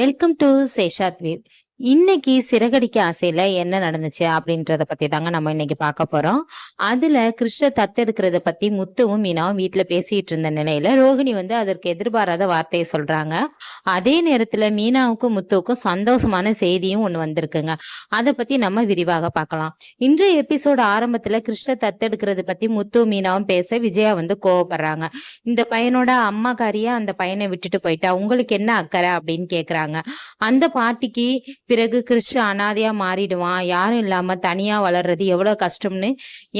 Welcome to Seshatweep. இன்னைக்கு சிறகடிக்க ஆசையில என்ன நடந்துச்சு அப்படின்றத பத்தி தாங்க நம்ம இன்னைக்கு பார்க்க போறோம். அதுல கிருஷ்ண தத்தெடுக்கிறத பத்தி முத்துவும் மீனாவும் வீட்டுல பேசிட்டு இருந்த நிலையில ரோகிணி வந்து அதற்கு எதிர்பாராத வார்த்தையை சொல்றாங்க. அதே நேரத்துல மீனாவுக்கும் முத்துவுக்கும் சந்தோஷமான செய்தியும் ஒண்ணு வந்திருக்குங்க. அதை பத்தி நம்ம விரிவாக பார்க்கலாம். இன்றைய எபிசோடு ஆரம்பத்துல கிருஷ்ண தத்தெடுக்கிறது பத்தி முத்து மீனாவும் பேச விஜயா வந்து கோவப்படுறாங்க. இந்த பையனோட அம்மாக்காரியா அந்த பையனை விட்டுட்டு போயிட்டா? உங்களுக்கு என்ன அக்கறை அப்படின்னு கேக்குறாங்க. அந்த பாட்டிக்கு பிறகு கிறிஷ் அனாதையா மாறிடுவான். யாரும் இல்லாம தனியா வளர்றது எவ்வளவு கஷ்டம்னு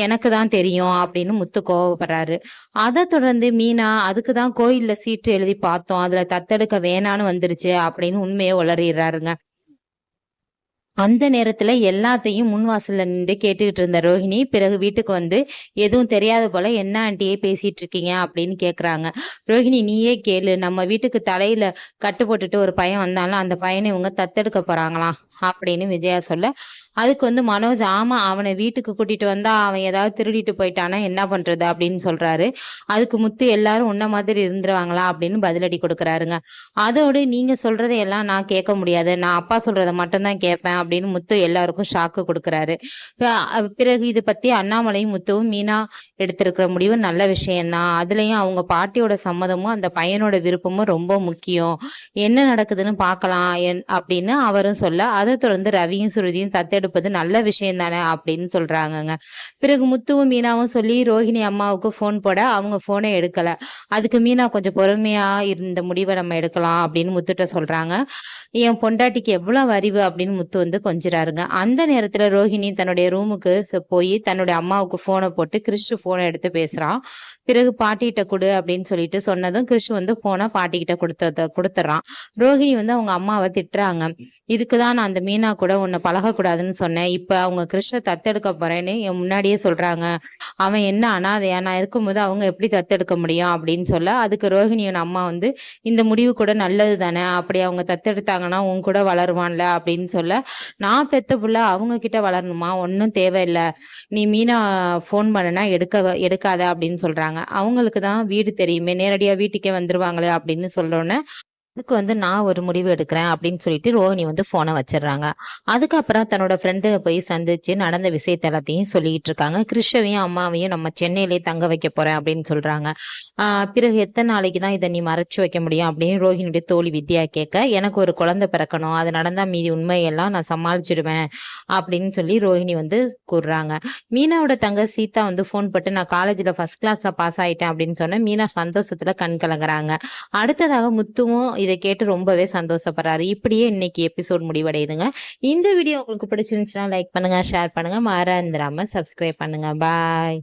எனக்கு தான் தெரியும் அப்படின்னு முத்து கோவப்படுறாரு. அதை தொடர்ந்து மீனா அதுக்கு தான் கோயில்ல சீட்டு எழுதி பார்த்தோம். அதுல தத்தெடுக்க வேணான்னு வந்துருச்சு அப்படின்னு உண்மையை உளறிடுறாருங்க. அந்த நேரத்துல எல்லாத்தையும் முன்வாசல்ல நின்று கேட்டுக்கிட்டு இருந்த ரோஹிணி பிறகு வீட்டுக்கு வந்து எதுவும் தெரியாத போல என்ன ஆண்டியே பேசிட்டு இருக்கீங்க? அப்படின்னு கேக்குறாங்க. ரோஹிணி நீயே கேளு. நம்ம வீட்டுக்கு தலையில கட்டு போட்டுட்டு ஒரு பையன் வந்தாலும் அந்த பையனை இவங்க தத்தெடுக்க போறாங்களாம் அப்படின்னு விஜயா சொல்ல அதுக்கு வந்து மனோஜ் ஆமா அவனை வீட்டுக்கு கூட்டிட்டு வந்தா அவன் ஏதாவது திருடிட்டு போயிட்டானா என்ன பண்றது அப்படின்னு சொல்றாரு. அதுக்கு முத்து எல்லாரும் உன்ன மாதிரி இருந்துருவாங்களா அப்படின்னு பதிலடி கொடுக்குறாருங்க. அதோடு நீங்க சொல்றதை எல்லாம் நான் கேட்க முடியாது. நான் அப்பா சொல்றதை மட்டும்தான் கேட்பேன் அப்படின்னு முத்து எல்லாருக்கும் ஷாக்கு கொடுக்குறாரு. பிறகு இது பத்தி அண்ணாமலையும் முத்துவும் மீனா எடுத்திருக்கிற முடிவு நல்ல விஷயம்தான். அதுலயும் அவங்க பாட்டியோட சம்மதமும் அந்த பையனோட விருப்பமும் ரொம்ப முக்கியம். என்ன நடக்குதுன்னு பார்க்கலாம் என் அப்படின்னு அவரும் சொல்ல அதை தொடர்ந்து ரவியும் சுருதியும் எடுப்பது நல்ல விஷயம் தானே அப்படின்னு சொல்றாங்கங்க. பிறகு முத்துவும் மீனாவும் சொல்லி ரோஹிணி அம்மாவுக்கு ஃபோன் போட அவங்க ஃபோனை எடுக்கல. அதுக்கு மீனா கொஞ்சம் பொறுமையா இருந்த முடிவை நம்ம எடுக்கலாம் அப்படின்னு முத்துட்ட சொல்றாங்க. என் பொண்டாட்டிக்கு எவ்வளவு அறிவு? அப்படின்னு முத்து வந்து கொஞ்சிறாருங்க. அந்த நேரத்துல ரோஹிணி தன்னுடைய ரூமுக்கு போய் தன்னுடைய அம்மாவுக்கு போனை போட்டு கிறிஸ்டு போனை எடுத்து பேசுறான். பிறகு பாட்டிகிட்ட கொடு அப்படின்னு சொல்லிட்டு சொன்னதும் கிறிஷ் வந்து போனா பாட்டிக்கிட்ட கொடுத்த கொடுத்துட்றான் ரோஹிணி வந்து அவங்க அம்மாவை திட்டுறாங்க. இதுக்குதான் நான் அந்த மீனா கூட உன்னை பழகக்கூடாதுன்னு சொன்னேன். இப்ப அவங்க கிருஷ்ண தத்தெடுக்க போறேன்னு என் முன்னாடியே சொல்றாங்க. அவன் என்ன அனாதையா? நான் இருக்கும்போது அவங்க எப்படி தத்தெடுக்க முடியும் அப்படின்னு சொல்ல அதுக்கு ரோஹிணியோட அம்மா வந்து இந்த முடிவு கூட நல்லது தானே? அப்படி அவங்க தத்தெடுத்தாங்கன்னா உன் கூட வளருவான்ல அப்படின்னு சொல்ல நான் பெத்த புள்ள அவங்க கிட்ட வளரணுமா? ஒன்னும் தேவையில்லை. நீ மீனா ஃபோன் பண்ணனா எடுக்க எடுக்காத அப்படின்னு சொல்றாங்க. அவங்களுக்கு தான் வீடு தெரியுமே. நேரடியா வீட்டுக்கே வந்துருவாங்களே அப்படின்னு சொல்லோன்னே இதுக்கு வந்து நான் ஒரு முடிவு எடுக்கிறேன் அப்படின்னு சொல்லிட்டு ரோஹிணி வந்து போனை வச்சிடுறாங்க. அதுக்கப்புறம் தன்னோட ஃப்ரெண்டு போய் சந்திச்சு நடந்த விஷயத்த எல்லாத்தையும் சொல்லிட்டு இருக்காங்க. கிருஷ்ணவையும் அம்மாவையும் நம்ம சென்னையிலேயே தங்க வைக்க போறேன் அப்படின்னு சொல்றாங்க. ஆஹ் பிறகு எத்தனை நாளைக்கு தான் இதை நீ மறைச்சு வைக்க முடியும் அப்படின்னு ரோஹிணியுடைய தோழி வித்யா கேட்க எனக்கு ஒரு குழந்தை பிறக்கணும். அது நடந்தா மீதி உண்மையெல்லாம் நான் சமாளிச்சிடுவேன் அப்படின்னு சொல்லி ரோஹிணி வந்து கூறுறாங்க. மீனாவோட தங்க சீதா வந்து ஃபோன் பட்டு நான் காலேஜ்ல ஃபர்ஸ்ட் கிளாஸ்ல பாஸ் ஆயிட்டேன் அப்படின்னு சொன்ன மீனா சந்தோஷத்துல கண் கலங்குறாங்க. அடுத்ததாக முத்துவும் இதை கேட்டு ரொம்பவே சந்தோஷப்படுறாரு. இப்படியே இன்னைக்கு எபிசோட் முடிவடையுதுங்க. இந்த வீடியோ உங்களுக்கு பிடிச்சிருந்துச்சுன்னா லைக் பண்ணுங்க ஷேர் பண்ணுங்க. மறந்துடாம சப்ஸ்கிரைப் பண்ணுங்க. பாய்